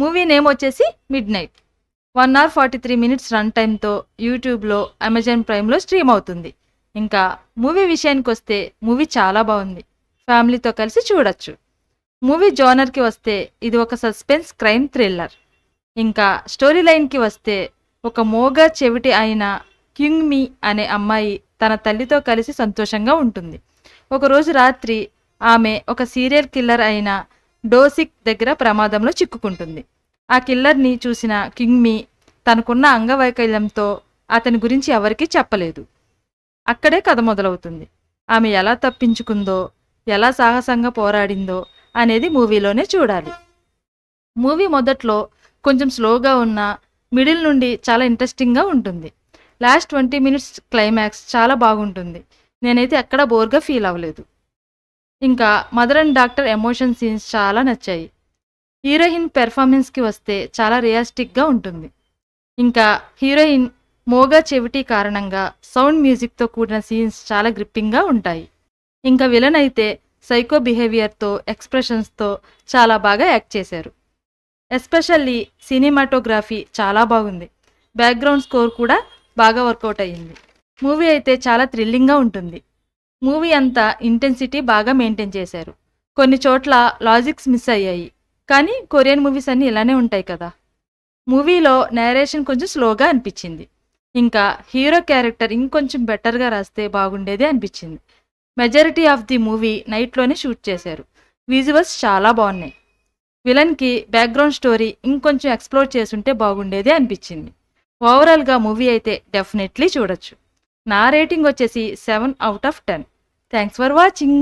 Movie name వచ్చేసి midnight one hour forty three minutes run టైంతో యూట్యూబ్లో Amazon ప్రైమ్లో stream అవుతుంది. ఇంకా మూవీ విషయానికి వస్తే మూవీ చాలా బాగుంది. ఫ్యామిలీతో కలిసి చూడొచ్చు. మూవీ జోనర్కి వస్తే ఇది ఒక సస్పెన్స్ క్రైమ్ థ్రిల్లర్ ఇంకా స్టోరీ లైన్కి వస్తే ఒక మోగ చెవిటి అయిన క్యూంగ్ మీ అనే అమ్మాయి తన తల్లితో కలిసి సంతోషంగా ఉంటుంది. ఒకరోజు రాత్రి ఆమె ఒక సీరియల్ కిల్లర్ అయిన డోసిక్ దగ్గర ప్రమాదంలో చిక్కుకుంటుంది. ఆ కిల్లర్ని చూసిన కింగ్మి తనకున్న అంగవైకల్యంతో అతని గురించి ఎవరికీ చెప్పలేదు. అక్కడే కథ మొదలవుతుంది. ఆమె ఎలా తప్పించుకుందో ఎలా సాహసంగా పోరాడిందో అనేది మూవీలోనే చూడాలి. మూవీ మొదట్లో కొంచెం స్లోగా ఉన్న మిడిల్ నుండి చాలా ఇంట్రెస్టింగ్గా ఉంటుంది. లాస్ట్ ట్వంటీ మినిట్స్ క్లైమాక్స్ చాలా బాగుంటుంది. నేనైతే ఎక్కడా బోర్గా ఫీల్ అవ్వలేదు. ఇంకా mother and doctor emotion scenes చాలా నచ్చాయి. హీరోయిన్ పెర్ఫార్మెన్స్కి వస్తే చాలా రియలిస్టిక్గా ఉంటుంది. ఇంకా హీరోయిన్ మోగా చెవిటి కారణంగా సౌండ్ మ్యూజిక్తో కూడిన సీన్స్ చాలా గ్రిప్పింగ్గా ఉంటాయి. ఇంకా విలన్ అయితే సైకో బిహేవియర్తో ఎక్స్ప్రెషన్స్తో చాలా బాగా యాక్ట్ చేశారు. ఎస్పెషల్లీ సినిమాటోగ్రఫీ చాలా బాగుంది. బ్యాక్గ్రౌండ్ స్కోర్ కూడా బాగా వర్కౌట్ అయ్యింది. మూవీ అయితే చాలా థ్రిల్లింగ్గా ఉంటుంది. మూవీ అంతా ఇంటెన్సిటీ బాగా మెయింటైన్ చేశారు. కొన్ని చోట్ల లాజిక్స్ మిస్ అయ్యాయి. కానీ కొరియన్ మూవీస్ అన్నీ ఇలానే ఉంటాయి కదా. మూవీలో నేరేషన్ కొంచెం స్లోగా అనిపించింది. ఇంకా హీరో క్యారెక్టర్ ఇంకొంచెం బెటర్గా రాస్తే బాగుండేది అనిపించింది. మెజారిటీ ఆఫ్ ది మూవీ నైట్లోనే షూట్ చేశారు. విజువల్స్ చాలా బాగున్నాయి. విలన్కి బ్యాక్గ్రౌండ్ స్టోరీ ఇంకొంచెం ఎక్స్ప్లోర్ చేసుంటే బాగుండేది అనిపించింది. ఓవరాల్గా మూవీ అయితే డెఫినెట్లీ చూడొచ్చు. నా రేటింగ్ వచ్చేసి seven out of ten. Thanks for watching.